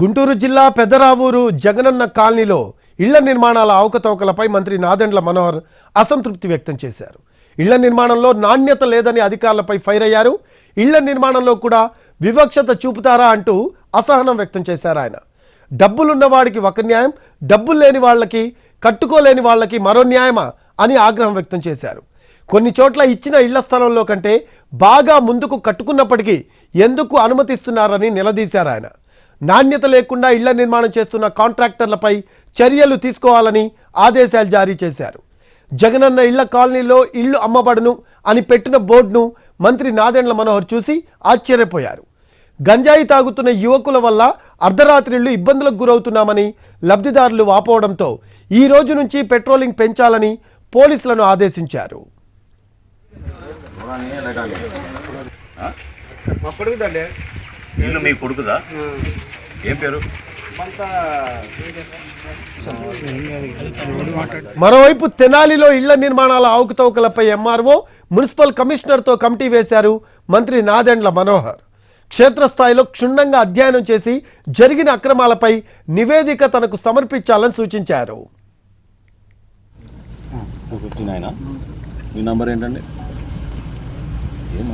గుంటూరు జిల్లా పెదరావూరు జగనన్న కాలనీలో ఇళ్ళ నిర్మాణాల అవకతవకలపై మంత్రి నాదెండ్ల మనోహర్ అసంతృప్తి వ్యక్తం చేశారు. ఇళ్ళ నిర్మాణంలో నాణ్యత లేదని అధికారులపై ఫైర్ అయ్యారు. ఇళ్ళ నిర్మాణంలో కూడా వివక్షత చూపుతారా అంటూ అసహనం వ్యక్తం చేశారు ఆయన. డబ్బులున్న వాడికి ఒక న్యాయం డబ్బులు లేని వాళ్ళకి కట్టుకోలేని వాళ్ళకి మరో న్యాయమా అని ఆగ్రహం వ్యక్తం చేశారు. కొన్ని చోట్ల ఇచ్చిన ఇళ్ళ స్థలంలో కంటే బాగా ముందుకు కట్టుకున్నప్పటికీ ఎందుకు అనుమతిస్తున్నారని నిలదీశారు ఆయన. నాణ్యత లేకుండా ఇళ్ళ నిర్మాణం చేస్తున్న కాంట్రాక్టర్లపై చర్యలు తీసుకోవాలని ఆదేశాలు జారీ చేశారు. జగనన్న ఇళ్ళ కాలనీలో ఇళ్ళు అమ్మబడను అని పెట్టిన బోర్డును మంత్రి నాదెండ్ల మనోహర్ చూసి ఆశ్చర్యపోయారు. గంజాయి తాగుతున్న యువకుల వల్ల అర్ధరాత్రిళ్ళు ఇబ్బందులకు గురవుతున్నామని లబ్ధిదారులు వాపోవడంతో ఈ రోజు నుంచి పెట్రోలింగ్ పెంచాలని పోలీసులను ఆదేశించారు. వీళ్ళు మీ కొడుకుదా? ఏం పేరు? మరోవైపు తెనాలిలో ఇళ్ళ నిర్మాణాల అవకతవకలపై ఎంఆర్ఓ మున్సిపల్ కమిషనర్తో కమిటీ వేశారు మంత్రి నాదెండ్ల మనోహర్. క్షేత్రస్థాయిలో క్షుణ్ణంగా అధ్యయనం చేసి జరిగిన అక్రమాలపై నివేదిక తనకు సమర్పించాలని సూచించారు. మీ నంబర్ ఏంటండి? ఏం